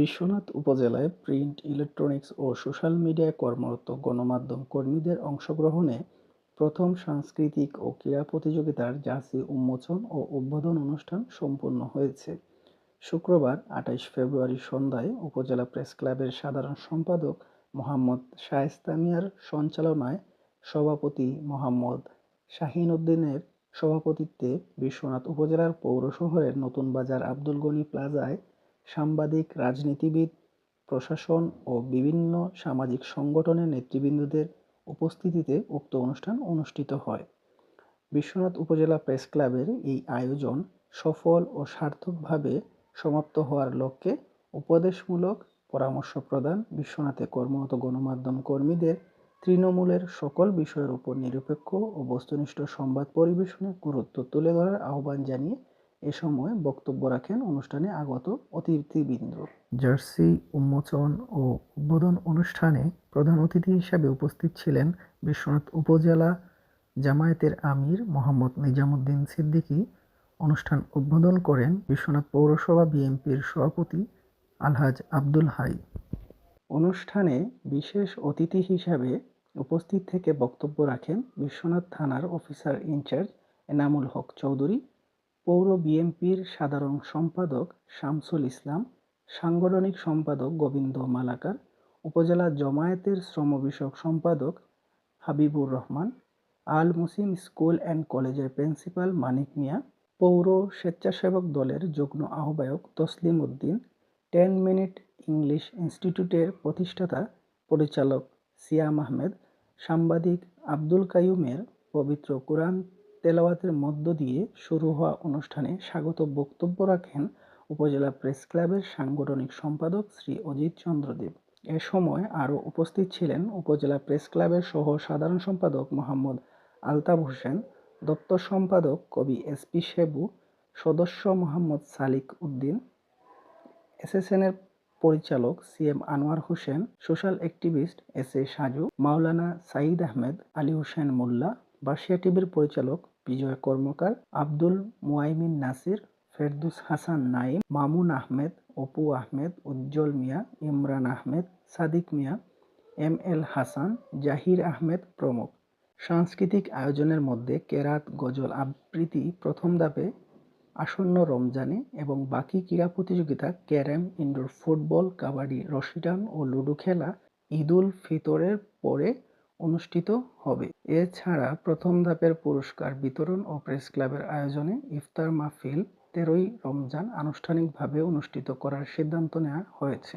বিশ্বনাথ উপজেলায় print, electronics ও social মিডিয়ায় কর্মরত গণমাধ্যম কর্মীদের অংশগ্রহণে প্রথম সাংস্কৃতিক ও ক্রীড়া প্রতিযোগিতার জার্সি উন্মোচন ও উদ্বোধন অনুষ্ঠান সম্পন্ন হয়েছে। শুক্রবার আঠাইশ ফেব্রুয়ারি সন্ধ্যায় উপজেলা প্রেস ক্লাবের সাধারণ সম্পাদক মোহাম্মদ শায়েস্তামিয়ার সঞ্চালনায় সভাপতি মোহাম্মদ শাহীন উদ্দীনের সভাপতিত্বে বিশ্বনাথ উপজেলার পৌর শহরের নতুন বাজার আব্দুল গনি প্লাজায় সাংবাদিক, রাজনীতিবিদ, প্রশাসন ও বিভিন্ন সামাজিক সংগঠনের নেতৃবৃন্দদের উপস্থিতিতে উক্ত অনুষ্ঠান অনুষ্ঠিত হয়। বিশ্বনাথ উপজেলা প্রেসক্লাবের এই আয়োজন সফল ও সার্থকভাবে সমাপ্ত হওয়ার লক্ষ্যে উপদেশমূলক পরামর্শ প্রদান, বিশ্বনাথে কর্মরত গণমাধ্যম কর্মীদের তৃণমূলের সকল বিষয়ের উপর নিরপেক্ষ ও বস্তুনিষ্ঠ সংবাদ পরিবেশনের গুরুত্ব তুলে ধরার আহ্বান জানিয়ে এ সময় বক্তব্য রাখেন অনুষ্ঠানে আগত অতিথিবৃন্দ। জার্সি উন্মোচন ও উদ্বোধন অনুষ্ঠানে প্রধান অতিথি হিসাবে উপস্থিত ছিলেন বিশ্বনাথ উপজেলা জামায়াতের আমির মোহাম্মদ নিজামুদ্দিন সিদ্দিকী। অনুষ্ঠান উদ্বোধন করেন বিশ্বনাথ পৌরসভা বিএনপির সভাপতি আলহাজ আব্দুল হাই। অনুষ্ঠানে বিশেষ অতিথি হিসাবে উপস্থিত থেকে বক্তব্য রাখেন বিশ্বনাথ থানার officer in charge Enamul Haque Chowdhury, পৌর বিএনপির সাধারণ সম্পাদক শামসুল ইসলাম, সাংগঠনিক সম্পাদক গোবিন্দ মালাকার, উপজেলা জমায়েতের শ্রম বিষয়ক সম্পাদক হাবিবুর রহমান, আল মুসিম স্কুল অ্যান্ড কলেজের প্রিন্সিপাল মানিক মিয়া, পৌর স্বেচ্ছাসেবক দলের যুগ্ম আহ্বায়ক Taslim Uddin, ten minute English ইনস্টিটিউটের প্রতিষ্ঠাতা পরিচালক সিয়াম আহমেদ, সাংবাদিক আব্দুল কাইয়ুমের পবিত্র কোরআন তেলাওয়াতের মধ্য দিয়ে শুরু হওয়া অনুষ্ঠানে স্বাগত বক্তব্য রাখেন উপজেলা প্রেসক্লাবের সাংগঠনিক সম্পাদক শ্রী অজিত চন্দ্র দেব। এ সময় আরও উপস্থিত ছিলেন উপজেলা প্রেসক্লাবের সহ সাধারণ সম্পাদক মোহাম্মদ আলতাফ হোসেন, দপ্তর সম্পাদক কবি এস পি শেবু, সদস্য মোহাম্মদ সালিক উদ্দিন, এসএসএনের পরিচালক C M Anwar Hossain, social activist S A Saju, Maulana Sayeed Ahmed, Ali Hossain Molla, বার্ষিয়া টিভির পরিচালক বিজয় কর্মকার, আব্দুল মুয়াইমিন নাসির, ফেরদুস হাসান নাঈম, মামুন আহমেদ, অপু আহমেদ, উজ্জ্বল মিয়া, ইমরান আহমেদ, সাদিক মিয়া, এম এল হাসান, জাহির আহমেদ প্রমুখ। সাংস্কৃতিক আয়োজনের মধ্যে কেরাত, গজল আবৃত্তি প্রথম ধাপে আসন্ন রমজানে এবং বাকি ক্রীড়া প্রতিযোগিতা ক্যারেম, ইনডোর ফুটবল, কাবাডি, রশি টান ও লুডু খেলা ঈদুল ফিতরের পরে অনুষ্ঠিত হবে। এছাড়া প্রথম ধাপের পুরস্কার বিতরণ ও প্রেস ক্লাবের আয়োজনে ইফতার মাহফিল তেরোই রমজান আনুষ্ঠানিকভাবে অনুষ্ঠিত করার সিদ্ধান্ত নেওয়া হয়েছে।